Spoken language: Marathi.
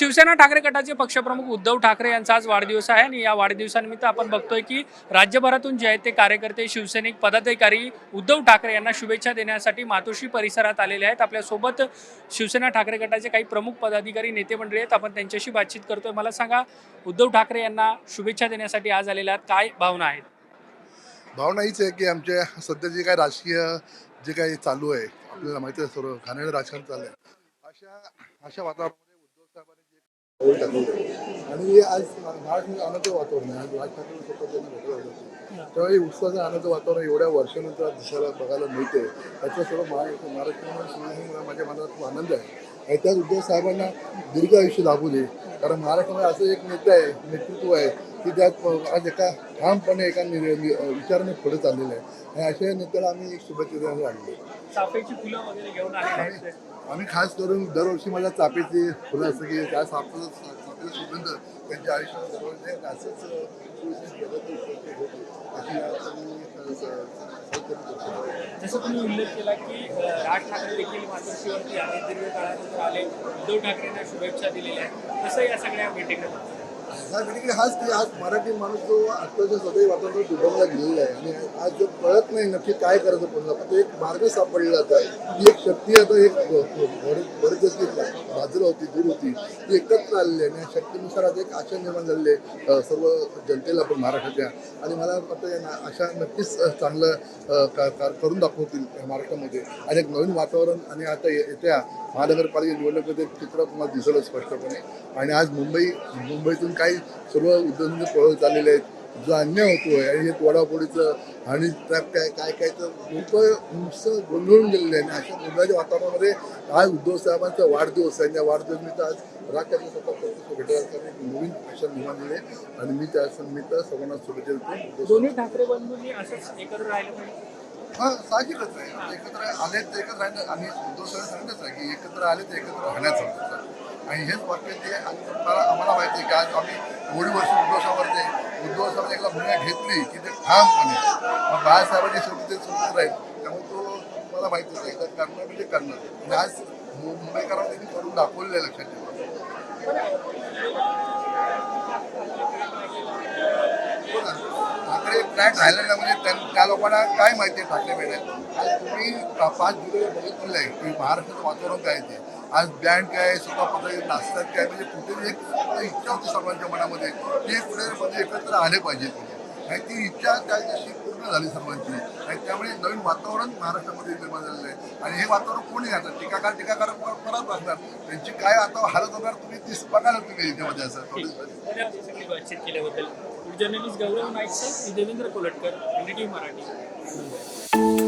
शिवसेना ठाकरे गटाचे पक्षप्रमुख उद्धव ठाकरे यांचा आज वाढदिवस आहे आणि या वाढदिवसानिमित्त आपण बघतोय की राज्यभरातून जे आहेत ते कार्यकर्ते शिवसैनिक पदाधिकारी उद्धव ठाकरे यांना शुभेच्छा देण्यासाठी मातोश्री परिसरात आलेले आहेत. आपल्यासोबत शिवसेना ठाकरे गटाचे काही प्रमुख पदाधिकारी नेते मंडळी आहेत. आपण त्यांच्याशी बातचीत करतोय. मला सांगा उद्धव ठाकरे यांना शुभेच्छा देण्यासाठी आज आलेल्या आहेत. काय भावना आहेत? भावना हीच आहे की आमच्या सध्या जे काही राजकीय जे काही चालू आहे आपल्याला माहिती आहे सर्व घाणेरडं राजकारण चालू आहे अशा अशा वातावरणामध्ये उद्धव साहेबांनी आणि आज महाराष्ट्रात आनंद वातावरण आहे. आज राज ठाकरे स्वतः त्यांना तेव्हा उत्साहाचं आनंद वातावरण एवढ्या वर्षानंतर आज दिसायला बघायला मिळते याचा सर्व महाराष्ट्र महाराष्ट्रामध्ये माझ्या मनात खूप आनंद आहे. आणि त्याच उद्धव साहेबांना दीर्घ आयुष्य लाभू दे. कारण महाराष्ट्रामध्ये असं एक नेता आहे नेतृत्व आहे की त्यात आज एका ठामपणे एका विचाराने पुढे चाललेलं आहे आणि अशा नेत्याला आम्ही एक शुभेच्छा द्यायला आणली आम्ही खास करून दरवर्षी माझ्या चापेची फुलं असं की त्या सापचं सुगंध त्यांच्या आयुष्यात दरवर्षी. असंच. जसं तुम्ही उल्लेख केला की राज ठाकरे देखील मातोश्रीवरती आले दीर्घ काळानंतर आले. उद्धव ठाकरेंना शुभेच्छा दिलेल्या आहेत. कसं या सगळ्या भेटीकडे ह्या हाच की आज मराठी माणूस जो आत्ताच्या सदैव वातावरण दुभवला गेलेला आहे आणि आज जो कळत नाही नक्की काय करायचं पडलं पण एक मार्ग सापडलेला आता ही एक शक्ती आता एक बरेच अशी बाजूला होती दूर होती ती एकत्र आलेली आहे आणि या शक्तीनुसार आज एक आशा निर्माण झालेली आहे सर्व जनतेला पण महाराष्ट्राच्या. आणि मला वाटतं ना- आशा नक्कीच चांगलं करून दाखवतील महाराष्ट्रामध्ये. आणि एक नवीन वातावरण आणि आता येत्या महानगरपालिका निवडणुकीमध्ये चित्र तुम्हाला दिसलं स्पष्टपणे. आणि आज मुंबई मुंबईतून काही सर्व उद्योग पळ चाललेले आहेत. जो अन्याय होतोय आणि हे तोडाफोडीचं आणि ट्रॅप काय काय काय तर लोक नुसतं गोंधळून गेलेले आहे आणि अशा गोंधळाच्या वातावरणामध्ये आज उद्धव साहेबांचा वाढदिवस आहे. आणि या वाढदिवसानिमित्त आज राज्यातले स्वतः भेटायला एक नवीन आशा निर्माण झाली. आणि मी त्या निमित्त सर्वांना शुभेच्छा देतो. दोन्ही ठाकरे बंधूंनी असंच एकत्र राहिलं पाहिजे? हा साहजिकच आहे. एकत्र आले तर एकत्र राहणं आणि उद्धव साहेब सांगतच आहे की एकत्र आले तर एकत्र राहण्याचं आणि हेच वाक्य ते आणि मला आम्हाला माहिती आहे की आज आम्ही एवढी वर्ष उद्धव सावरते उद्धव साहेबांनी एकदा भूमिका घेतली की ते ठामपणे मग बाळासाहेबांची शेवटी ते सुरू राहील. त्यामुळे तो मला माहिती आहे एकदा करणं म्हणजे करणार. आणि आज मुंबईकरांना त्यांनी करून दाखवलेलं आहे लक्षात ठेवा. बघा, ठाकरे फ्लॅट राहिला ना म्हणजे त्या- त्या लोकांना काय माहिती आहे ठाकरे मिळेल आज तुम्ही पाच जुलै बघितलेलं आहे की महाराष्ट्राचं वातावरण काय ते? आज बँड काय स्वतः पद्धती नाचतात काय म्हणजे कुठेतरी एक इच्छा होती सर्वांच्या मनामध्ये. की हे म्हणजे एकत्र आले पाहिजेत आणि ती इच्छा त्या दिवशी पूर्ण झाली सर्वांची. आणि त्यामुळे नवीन वातावरण महाराष्ट्रामध्ये निर्माण झालेलं आहे. आणि हे वातावरण कोणी आता टीकाकार टीकाकार परत असणार त्यांची काय आता हालत होणार तुम्ही ती बघायला तुम्ही याच्यामध्ये असं. बातचीत केल्याबद्दल. जर्नलिस्ट गौरव नाईक देवेंद्र कोलटकर मराठी.